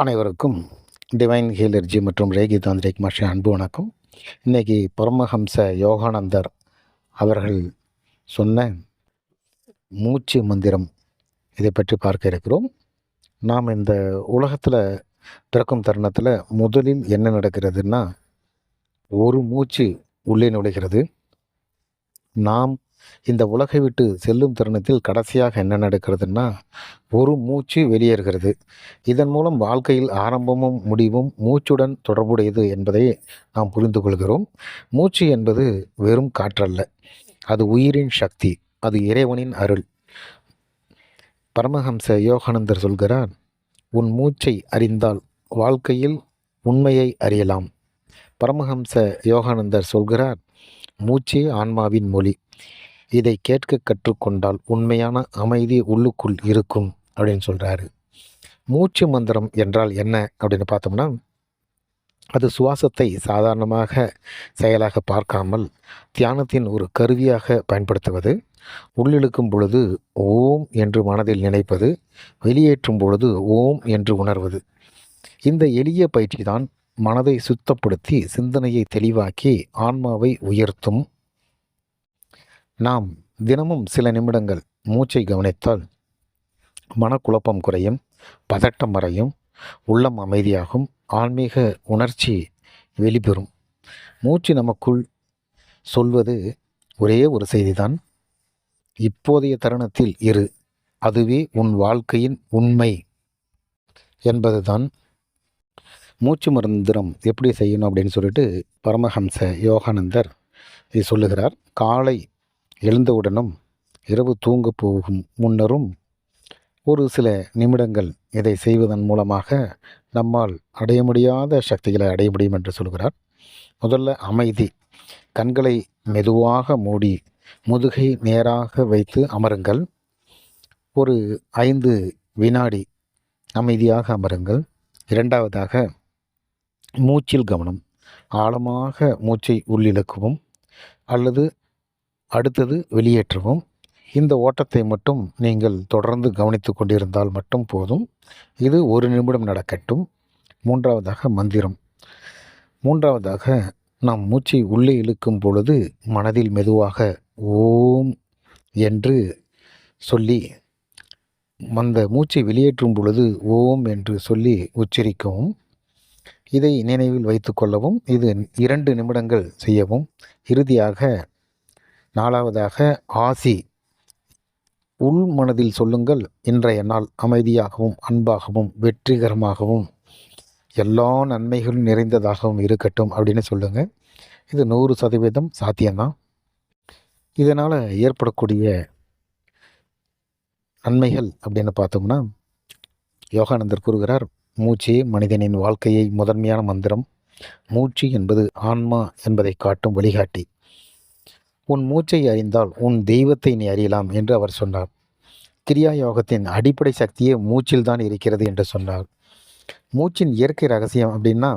அனைவருக்கும் டிவைன் ஹீலர்ஜி மற்றும் ரேகி தாந்திரிக் மாஷி அன்பு வணக்கம். இன்றைக்கி பரமஹம்ச யோகானந்தர் அவர்கள் சொன்ன மூச்சு மந்திரம் இதை பற்றி பார்க்க இருக்கிறோம். நாம் இந்த உலகத்தில் பிறக்கும் தருணத்தில் முதலில் என்ன நடக்கிறதுன்னா ஒரு மூச்சு உள்ளே நுழைகிறது. நாம் இந்த உலகை விட்டு செல்லும் தருணத்தில் கடைசியாக என்ன நடக்கிறதுன்னா ஒரு மூச்சு வெளியேறுகிறது. இதன் மூலம் வாழ்க்கையில் ஆரம்பமும் முடிவும் மூச்சுடன் தொடர்புடையது என்பதை நாம் புரிந்து கொள்கிறோம். மூச்சு என்பது வெறும் காற்றல்ல அது உயிரின் சக்தி அது இறைவனின் அருள். பரமஹம்ச யோகானந்தர் சொல்கிறார் உன் மூச்சை அறிந்தால் வாழ்க்கையில் உண்மையை அறியலாம். பரமஹம்ச யோகானந்தர் சொல்கிறார் மூச்சே ஆன்மாவின் மொழி இதை கேட்க கற்றுக்கொண்டால் உண்மையான அமைதி உள்ளுக்குள் இருக்கும் அப்படின்னு சொல்கிறாரு மூச்சு மந்திரம் என்றால் என்ன அப்படின்னு பார்த்தோம்னா அது சுவாசத்தை சாதாரணமாக செயலாக பார்க்காமல் தியானத்தின் ஒரு கருவியாக பயன்படுத்துவது உள்ளிழுக்கும் பொழுது ஓம் என்று மனதில் நினைப்பது வெளியேற்றும் பொழுது ஓம் என்று உணர்வது. இந்த எளிய பயிற்சி தான் மனதை சுத்தப்படுத்தி சிந்தனையை தெளிவாக்கி ஆன்மாவை உயர்த்தும் நாம் தினமும் சில நிமிடங்கள் மூச்சை கவனித்தால் மனக்குழப்பம் குறையும் பதட்டம் மறையும் உள்ளம் அமைதியாகும் ஆன்மீக உணர்ச்சி வெளிப்பெறும். மூச்சு நமக்குள் சொல்வது ஒரே ஒரு செய்திதான். இப்போதைய தருணத்தில் இரு அதுவே உன் வாழ்க்கையின் உண்மை என்பதுதான். மூச்சு மருந்திரம் எப்படி செய்யணும் அப்படின்னு சொல்லிட்டு பரமஹம்ச யோகானந்தர் இது சொல்லுகிறார். காலை எழுந்தவுடனும் இரவு தூங்க போகும் முன்னரும் ஒரு சில நிமிடங்கள் இதை செய்வதன் மூலமாக நம்மால் அடைய முடியாத சக்திகளை அடைய முடியும் என்று சொல்கிறார். முதல்ல அமைதி. கண்களை மெதுவாக மூடி முதுகை நேராக வைத்து அமருங்கள். ஒரு ஐந்து வினாடி அமைதியாக அமருங்கள். இரண்டாவதாக மூச்சில் கவனம். ஆழமாக மூச்சை உள்ளிழுக்கவும் அல்லது அடுத்தது வெளியேற்றவும். இந்த ஓட்டத்தை மட்டும் நீங்கள் தொடர்ந்து கவனித்து கொண்டிருந்தால் மட்டும் போதும். இது ஒரு நிமிடம் நடக்கட்டும். மூன்றாவதாக மந்திரம். மூன்றாவதாக நாம் மூச்சை உள்ளே இழுக்கும் பொழுது மனதில் மெதுவாக ஓம் என்று சொல்லி அந்த மூச்சை வெளியேற்றும் பொழுது ஓம் என்று சொல்லி உச்சரிக்கவும். இதை நினைவில் வைத்து கொள்ளவும். இது இரண்டு நிமிடங்கள் செய்யவும். இறுதியாக நாலாவதாக ஆசி. உள் மனதில் சொல்லுங்கள் இன்றைய நாள் அமைதியாகவும் அன்பாகவும் வெற்றிகரமாகவும் எல்லா நன்மைகளும் நிறைந்ததாகவும் இருக்கட்டும் அப்படின்னு சொல்லுங்கள் இது நூறு சதவீதம் சாத்தியம்தான் இதனால் ஏற்படக்கூடிய நன்மைகள் அப்படின்னு பார்த்தோம்னா யோகானந்தர் கூறுகிறார் மூச்சே மனிதனின் வாழ்க்கையை முதன்மையான மந்திரம். மூச்சு என்பது ஆன்மா என்பதை காட்டும் வழிகாட்டி. உன் மூச்சை அறிந்தால் உன் தெய்வத்தை நீ அறியலாம் என்று அவர் சொன்னார். கிரியா யோகத்தின் அடிப்படை சக்தியே மூச்சில் தான் இருக்கிறது என்று சொன்னார். மூச்சின் இயற்கை ரகசியம் அப்படின்னா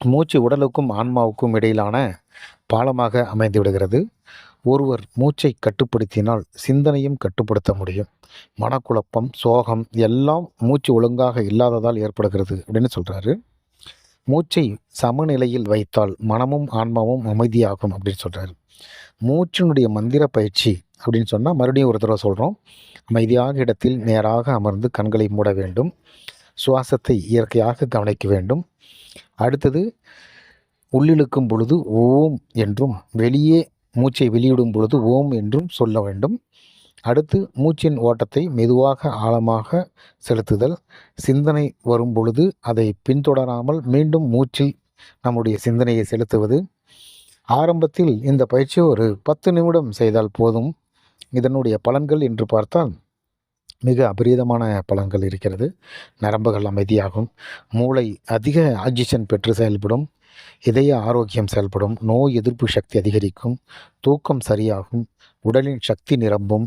மூச்சு உடலுக்கும் ஆன்மாவுக்கும் இடையிலான பாலமாக அமைந்து விடுகிறது. ஒருவர் மூச்சை கட்டுப்படுத்தினால் சிந்தனையும் கட்டுப்படுத்த முடியும். மனக்குழப்பம் சோகம் எல்லாம் மூச்சு ஒழுங்காக இல்லாததால் ஏற்படுகிறது அப்படின்னு சொல்கிறாரு மூச்சை சமநிலையில் வைத்தால் மனமும் ஆன்மாவும் அமைதியாகும் அப்படின்னு சொல்கிறாரு மூச்சினுடைய மந்திர பயிற்சி அப்படின்னு சொன்னால் மறுபடியும் ஒரு தடவை சொல்கிறோம் அமைதியாக இடத்தில் நேராக அமர்ந்து கண்களை மூட வேண்டும். சுவாசத்தை இயற்கையாக கவனிக்க வேண்டும். அடுத்தது உள்ளிழுக்கும் பொழுது ஓம் என்றும் வெளியே மூச்சை வெளியிடும் பொழுது ஓம் என்றும் சொல்ல வேண்டும். அடுத்து மூச்சின் ஓட்டத்தை மெதுவாக ஆழமாக செலுத்துதல். சிந்தனை வரும் பொழுது அதை பின்தொடராமல் மீண்டும் மூச்சில் நம்முடைய சிந்தனையை செலுத்துவது. ஆரம்பத்தில் இந்த பயிற்சி ஒரு பத்து நிமிடம் செய்தால் போதும். இதனுடைய பலன்கள் என்று பார்த்தால் மிக அபரீதமான பலன்கள் இருக்கிறது. நரம்புகள் அமைதியாகும். மூளை அதிக ஆக்சிஜன் பெற்று செயல்படும். இதய ஆரோக்கியம் செயல்படும் நோய் எதிர்ப்பு சக்தி அதிகரிக்கும் தூக்கம் சரியாகும் உடலின் சக்தி நிரம்பும்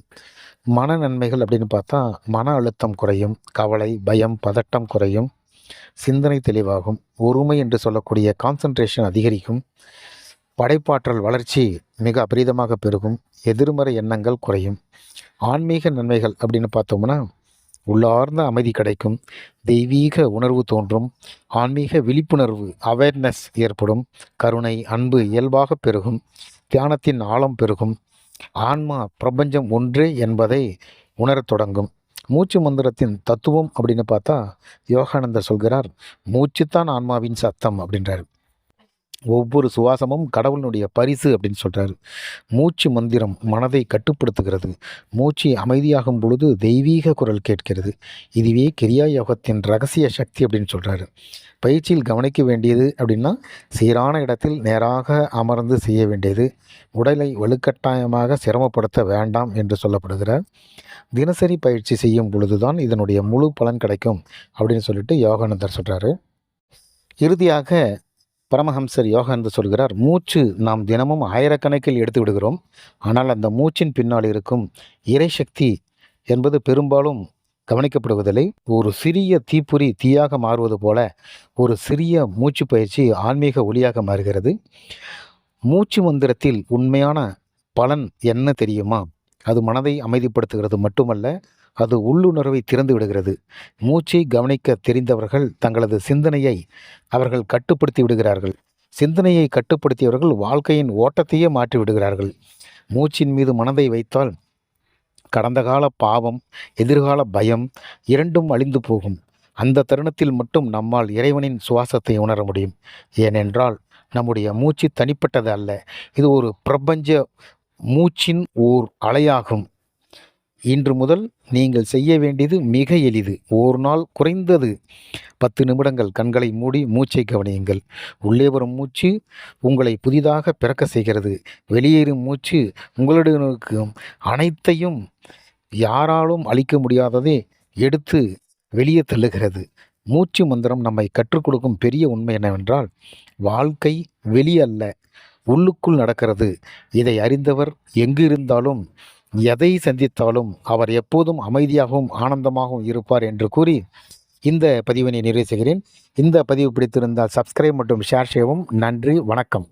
மன நன்மைகள் அப்படின்னு பார்த்தா மன அழுத்தம் குறையும் கவலை பயம் பதட்டம் குறையும் சிந்தனை தெளிவாகும் ஒருமை என்று சொல்லக்கூடிய கான்சன்ட்ரேஷன் அதிகரிக்கும் படைப்பாற்றல் வளர்ச்சி மிக அபரீதமாக பெருகும் எதிர்மறை எண்ணங்கள் குறையும் ஆன்மீக நன்மைகள் அப்படின்னு பார்த்தோம்னா உள்ளார்ந்த அமைதி கிடைக்கும். தெய்வீக உணர்வு தோன்றும். ஆன்மீக விழிப்புணர்வு அவேர்னஸ் ஏற்படும். கருணை அன்பு இயல்பாக பெருகும். தியானத்தின் ஆழம் பெருகும். ஆன்மா பிரபஞ்சம் ஒன்றே என்பதை உணரத் தொடங்கும். மூச்சு மந்திரத்தின் தத்துவம் அப்படின்னு பார்த்தா யோகானந்தர் சொல்கிறார் மூச்சுத்தான் ஆன்மாவின் சத்தம் அப்படின்றார். ஒவ்வொரு சுவாசமும் கடவுளினுடைய பரிசு அப்படின்னு சொல்கிறாரு மூச்சு மந்திரம் மனதை கட்டுப்படுத்துகிறது. மூச்சு அமைதியாகும் பொழுது தெய்வீக குரல் கேட்கிறது. இதுவே கிரியா யோகத்தின் ரகசிய சக்தி அப்படின்னு சொல்கிறாரு பயிற்சியில் கவனிக்க வேண்டியது அப்படின்னா சீரான இடத்தில் நேராக அமர்ந்து செய்ய வேண்டியது. உடலை வலுக்கட்டாயமாக சிரமப்படுத்த வேண்டாம் என்று சொல்லப்படுகிறார் தினசரி பயிற்சி செய்யும் பொழுதுதான் இதனுடைய முழு பலன் கிடைக்கும் அப்படின்னு சொல்லிட்டு யோகானந்தர் சொல்கிறாரு இறுதியாக பரமஹம்சர் யோகானந்தர் சொல்கிறார் மூச்சு நாம் தினமும் ஆயிரக்கணக்கில் எடுத்து விடுகிறோம். ஆனால் அந்த மூச்சின் பின்னால் இருக்கும் இறைசக்தி என்பது பெரும்பாலும் கவனிக்கப்படுவதில்லை. ஒரு சிறிய தீப்பொறி தீயாக மாறுவது போல ஒரு சிறிய மூச்சு பயிற்சி ஆன்மீக ஒளியாக மாறுகிறது. மூச்சு மந்திரத்தில் உண்மையான பலன் என்ன தெரியுமா? அது மனதை அமைதிப்படுத்துகிறது மட்டுமல்ல அது உள்ளுணர்வை திறந்து விடுகிறது. மூச்சை கவனிக்க தெரிந்தவர்கள் தங்களது சிந்தனையை அவர்கள் கட்டுப்படுத்தி விடுகிறார்கள். சிந்தனையை கட்டுப்படுத்தியவர்கள் வாழ்க்கையின் ஓட்டத்தையே மாற்றி விடுகிறார்கள். மூச்சின் மீது மனதை வைத்தால் கடந்த கால பாவம் எதிர்கால பயம் இரண்டும் அழிந்து போகும். அந்த தருணத்தில் மட்டும் நம்மால் இறைவனின் சுவாசத்தை உணர முடியும். ஏனென்றால் நம்முடைய மூச்சு தனிப்பட்டது அல்ல. இது ஒரு பிரபஞ்ச மூச்சின் ஓர் அலையாகும். இன்று முதல் நீங்கள் செய்ய வேண்டியது மிக எளிது. ஒரு நாள் குறைந்தது பத்து நிமிடங்கள். கண்களை மூடி மூச்சை கவனியுங்கள். உள்ளே வரும் மூச்சு உங்களை புதிதாக பிறக்க செய்கிறது. வெளியேறும் மூச்சு உங்களுடைய அனைத்தையும் யாராலும் அழிக்க முடியாததை எடுத்து வெளியே தள்ளுகிறது. மூச்சு மந்திரம் நம்மை கற்றுக் கொடுக்கும் பெரிய உண்மை என்னவென்றால் வாழ்க்கை வெளியல்ல உள்ளுக்குள் நடக்கிறது. இதை அறிந்தவர் எங்கு இருந்தாலும் எதை சந்தித்தாலும் அவர் எப்போதும் அமைதியாகவும் ஆனந்தமாகவும் இருப்பார் என்று கூறி இந்த பதிவினை நிறைவு செய்கிறேன். இந்த பதிவு பிடித்திருந்தால் சப்ஸ்கிரைப் மற்றும் ஷேர் செய்யவும் நன்றி வணக்கம்.